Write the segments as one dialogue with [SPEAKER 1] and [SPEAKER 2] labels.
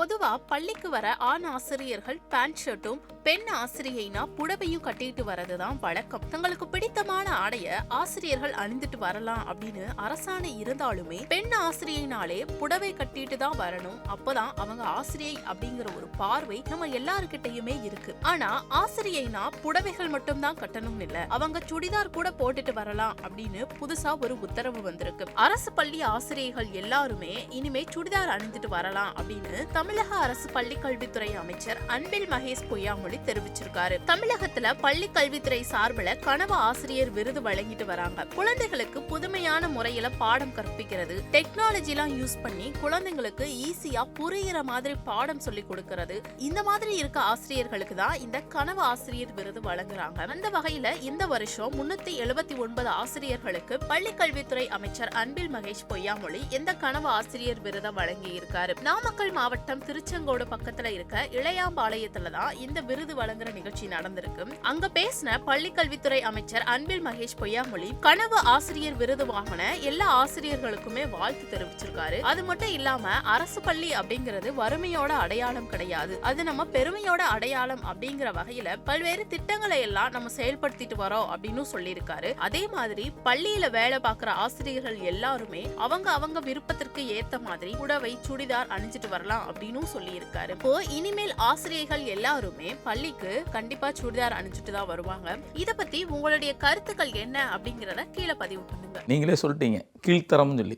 [SPEAKER 1] பொதுவா பள்ளிக்கு வர ஆண் ஆசிரியர்கள் பேண்ட் ஷர்ட்டும் பெண் ஆசிரியைனா புடவையும் கட்டிட்டு வரதுதான் வழக்கம். தங்களுக்கு பிடித்தமான ஆடைய ஆசிரியர்கள் அணிந்துட்டு வரலாம் அப்படின்னு அரசாணை இருந்தாலுமே பெண் ஆசிரியைனாலே புடவை கட்டிட்டு தான் வரணும். அப்பதான் அவங்க ஆசிரியை அப்படிங்கிற ஒரு பார்வை நம்ம எல்லாருக்கிட்டையுமே இருக்கு. ஆனா ஆசிரியைனா புடவைகள் மட்டும் தான் கட்டணும் இல்ல. அவங்க சுடிதார் கூட போட்டுட்டு வரலாம் அப்படின்னு புதுசா ஒரு உத்தரவு வந்திருக்கு. அரசு பள்ளி ஆசிரியர்கள் எல்லாருமே இனிமே சுடிதார் அணிந்துட்டு வரலாம் அப்படின்னு தமிழக அரசு பள்ளி கல்வித்துறை அமைச்சர் அன்பில் மகேஷ் பொய்யாமொழி தெரிவிச்சிருக்காரு. தமிழகத்துல பள்ளி கல்வித்துறை சார்பில் கனவு ஆசிரியர் விருது வழங்கிட்டு வராங்க. குழந்தைகளுக்கு புதுமையான முறையில பாடம் கற்பிக்கிறது. டெக்னாலஜி எல்லாம் யூஸ் பண்ணி குழந்தைங்களுக்கு ஈஸியா புரியிற மாதிரி பாடம் சொல்லி கொடுக்கறது. இந்த மாதிரி இருக்க ஆசிரியர்களுக்கு தான் இந்த கனவு ஆசிரியர் விருது வழங்குறாங்க. அந்த வகையில இந்த வருஷம் முன்னூத்தி எழுபத்தி ஒன்பது ஆசிரியர்களுக்கு பள்ளி கல்வித்துறை அமைச்சர் அன்பில் மகேஷ் பொய்யாமொழி இந்த கனவு ஆசிரியர் விருதை வழங்கி இருக்காரு நாமக்கல் மாவட்டம் திருச்செங்கோடு பக்கத்துல இருக்க இளையாம்பாளையத்துல தான் இந்த விருது வழங்குற நிகழ்ச்சி நடந்திருக்கு. அங்க பேசின பள்ளி கல்வித்துறை அமைச்சர் அன்பில் மகேஷ் பொய்யாமொழி கனவு ஆசிரியர் விருது வாங்கின எல்லா ஆசிரியர்களுக்குமே வாழ்த்து தெரிவிச்சிருக்காரு. அது மட்டும் இல்லாம அரசு பள்ளி அப்படிங்கிறது வறுமையோட அடையாளம் கிடையாது. அது நம்ம பெருமையோட அடையாளம் அப்படிங்கிற வகையில பல்வேறு திட்டங்களை எல்லாம் நம்ம செயல்படுத்திட்டு வரோம் அப்படின்னு சொல்லியிருக்காரு. அதே மாதிரி பள்ளியில வேலை பார்க்குற ஆசிரியர்கள் எல்லாருமே அவங்க அவங்க விருப்பத்திற்கு ஏத்த மாதிரி புடவை சுடிதார் அணிஞ்சிட்டு வரலாம் அப்படின்னு சொல்லியிருக்காரு. இப்போ இனிமேல் ஆசிரியர்கள் எல்லாருமே பள்ளிக்கு கண்டிப்பா சுடிதார் அணிஞ்சிட்டு தான் வருவாங்க. இதை பத்தி உங்களுடைய கருத்துக்கள் என்ன அப்படிங்கிறத கீழே பதிவு பண்ணுங்க.
[SPEAKER 2] நீங்களே சொல்லிட்டீங்க. கீழ்த்தரம்னு சொல்லி.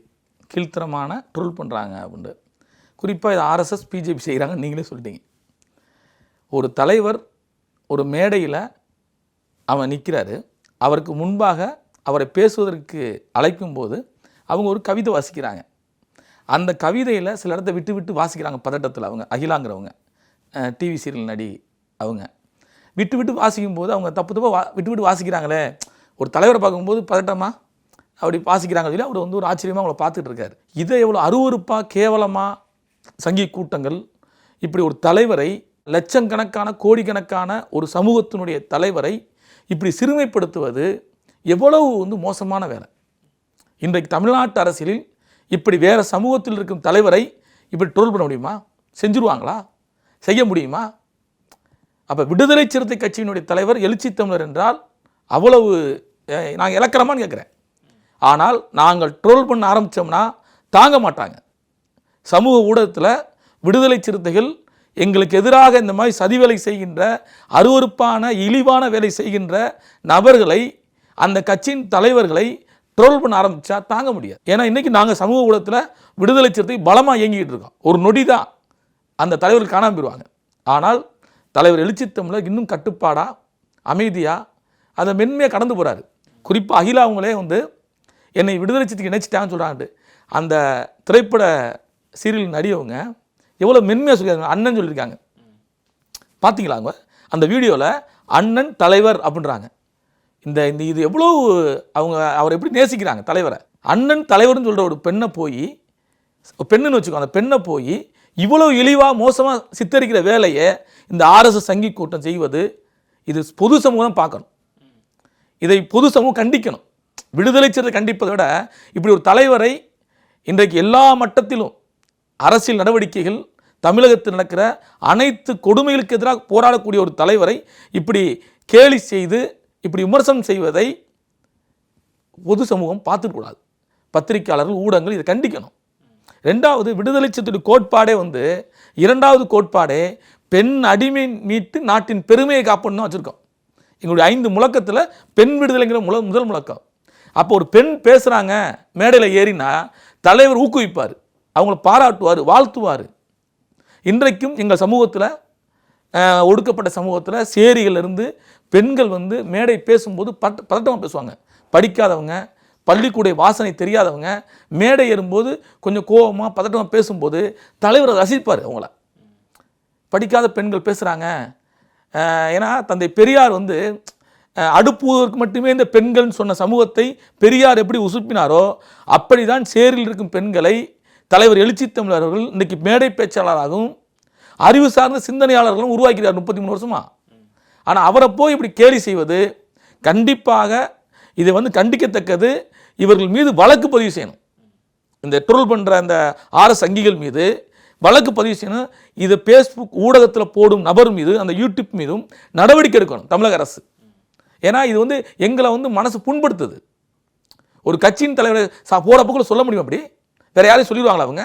[SPEAKER 2] கீழ்த்தரமான ட்ரோல் பண்ணுறாங்க அப்படின்ட்டு. குறிப்பாக இது ஆர்எஸ்எஸ் பிஜேபி செய்கிறாங்கன்னு நீங்களே சொல்லிட்டீங்க. ஒரு தலைவர் ஒரு மேடையில் அவன் நிற்கிறாரு அவருக்கு முன்பாக அவரை பேசுவதற்கு அழைக்கும் போது அவங்க ஒரு கவிதை வாசிக்கிறாங்க. அந்த கவிதையில் சில இடத்த விட்டு விட்டு வாசிக்கிறாங்க பதட்டத்தில் அவங்க அகிலாங்கிறவங்க. டிவி சீரியல் நடி அவங்க. விட்டு விட்டு வாசிக்கும் போது அவங்க தப்பு தப்பாக வா விட்டு விட்டு வாசிக்கிறாங்களே. ஒரு தலைவரை பார்க்கும்போது பதட்டமா? அப்படி வாசிக்கிறாங்க சொல்லி அவர் வந்து ஒரு ஆச்சரியமாக அவங்கள பார்த்துட்டு இருக்காரு. இதை எவ்வளோ அருவருப்பாக கேவலமாக சங்கி கூட்டங்கள்? இப்படி ஒரு தலைவரை லட்சக்கணக்கான கோடிக்கணக்கான ஒரு சமூகத்தினுடைய தலைவரை இப்படி சிறுமைப்படுத்துவது எவ்வளவு வந்து மோசமான வேலை. இன்றைக்கு தமிழ்நாட்டு அரசியலில் இப்படி வேறு சமூகத்தில் இருக்கும் தலைவரை இப்படி ட்ரோல் பண்ண முடியுமா? செஞ்சுருவாங்களா? செய்ய முடியுமா? அப்போ விடுதலை சிறுத்தை கட்சியினுடைய தலைவர் எழுச்சி தமிழர் என்றால் அவ்வளவு நாங்கள் இழக்கிறோமான்னு கேட்குறேன். ஆனால் நாங்கள் ட்ரோல் பண்ண ஆரம்பித்தோம்னா தாங்க மாட்டாங்க. சமூக ஊடகத்தில் விடுதலை சிறுத்தைகள் எங்களுக்கு எதிராக இந்த மாதிரி சதி வேலை செய்கின்ற அருவருப்பான இழிவான வேலை செய்கின்ற நபர்களை அந்த கட்சியின் தலைவர்களை ட்ரோல் பண்ண ஆரம்பித்தா தாங்க முடியாது. ஏன்னா இன்றைக்கி நாங்கள் சமூக ஊடகத்தில் விடுதலை சிறுத்தை பலமாக இயங்கிக்கிட்டு இருக்கோம். ஒரு நொடி தான் அந்த தலைவர்கள் காணாமல் போயிடுவாங்க ஆனால் தலைவர் எழுச்சித்தமில் இன்னும் கட்டுப்பாடாக அமைதியாக அதை மென்மையாக கடந்து போகிறாரு குறிப்பாக அகிலா அவங்களே வந்து என்னை விடுதலை சித்துக்கு இணைச்சிட்டாங்கன்னு சொல்கிறாங்க அந்த திரைப்பட சீரியல் நடிகவங்க எவ்வளோ மென்மையாக சொல்லியிருக்காங்க அண்ணன் சொல்லியிருக்காங்க. பார்த்தீங்களா அவங்க? அந்த வீடியோவில் அண்ணன் தலைவர் அப்படின்றாங்க. இந்த இந்த இது எவ்வளோ அவங்க அவரை எப்படி நேசிக்கிறாங்க தலைவரை? அண்ணன் தலைவர்னு சொல்கிற ஒரு பெண்ணை போய் பெண்ணுன்னு வச்சுக்கோ அந்த பெண்ணை போய் இவ்வளோ இழிவாக மோசமாக சித்தரிக்கிற வேலையை இந்த ஆர்எஸ்எஸ் சங்கி கூட்டம் செய்வது இது பொது சமூகம் பார்க்கணும். இதை பொது சமூகம் கண்டிக்கணும். விடுதலை சிறுத்தை கண்டிப்பதை விட இப்படி ஒரு தலைவரை இன்றைக்கு எல்லா மட்டத்திலும் அரசியல் நடவடிக்கைகள் தமிழகத்தில் நடக்கிற அனைத்து கொடுமைகளுக்கு எதிராக போராடக்கூடிய ஒரு தலைவரை இப்படி கேலி செய்து இப்படி விமர்சனம் செய்வதை பொது சமூகம் பார்த்துக்கூடாது பத்திரிக்கையாளர்கள் ஊடகங்கள் இதை கண்டிக்கணும். ரெண்டாவது விடுதலை சிறுத்தை கோட்பாடே வந்து இரண்டாவது கோட்பாடே பெண் அடிமை மீட்டு நாட்டின் பெருமையை காப்பணும் வச்சுருக்கோம். எங்களுடைய ஐந்து முழக்கத்தில் பெண் விடுதலைங்கிற முல முதல் முழக்கம். அப்போ ஒரு பெண் பேசுகிறாங்க மேடையில் ஏறினா தலைவர் ஊக்குவிப்பார். அவங்கள பாராட்டுவார் வாழ்த்துவார். இன்றைக்கும் எங்கள் சமூகத்தில் ஒடுக்கப்பட்ட சமூகத்தில் சேரிகளிலிருந்து பெண்கள் வந்து மேடை பேசும்போது பட் பதட்டமாக பேசுவாங்க. படிக்காதவங்க பள்ளிக்கூட வாசனை தெரியாதவங்க மேடை ஏறும்போது கொஞ்சம் கோவமாக பதட்டமாக பேசும்போது தலைவர் ரசிப்பார் அவங்கள. படிக்காத பெண்கள் பேசுகிறாங்க ஏன்னா தந்தை பெரியார் வந்து அடுப்புவதற்கு மட்டுமே இந்த பெண்கள்னு சொன்ன சமூகத்தை பெரியார் எப்படி உசுப்பினாரோ அப்படி தான் சேரில் இருக்கும் பெண்களை தலைவர் எழுச்சி தமிழர் அவர்கள் இன்றைக்கி மேடை பேச்சாளராகவும் அறிவு சார்ந்த சிந்தனையாளர்களும் உருவாக்கிறார் முப்பத்தி மூணு வருஷமா. ஆனால் அவரை போய் இப்படி கேலி செய்வது கண்டிப்பாக இதை வந்து கண்டிக்கத்தக்கது இவர்கள் மீது வழக்கு பதிவு செய்யணும். இந்த ட்ரோல் பண்ணுற அந்த ஆர்எஸ் சங்கிகள் மீது வழக்கு பதிவு செய்யணும். இது ஃபேஸ்புக் ஊடகத்தில் போடும் நபர் மீது அந்த யூடியூப் மீதும் நடவடிக்கை எடுக்கணும் தமிழக அரசு. ஏன்னா இது வந்து எங்களை வந்து மனசு புண்படுத்துது. ஒரு கட்சியின் தலைவர் சா போகிறப்ப கூட சொல்ல முடியும் அப்படி? வேறு யாரையும் சொல்லிடுவாங்களா அவங்க?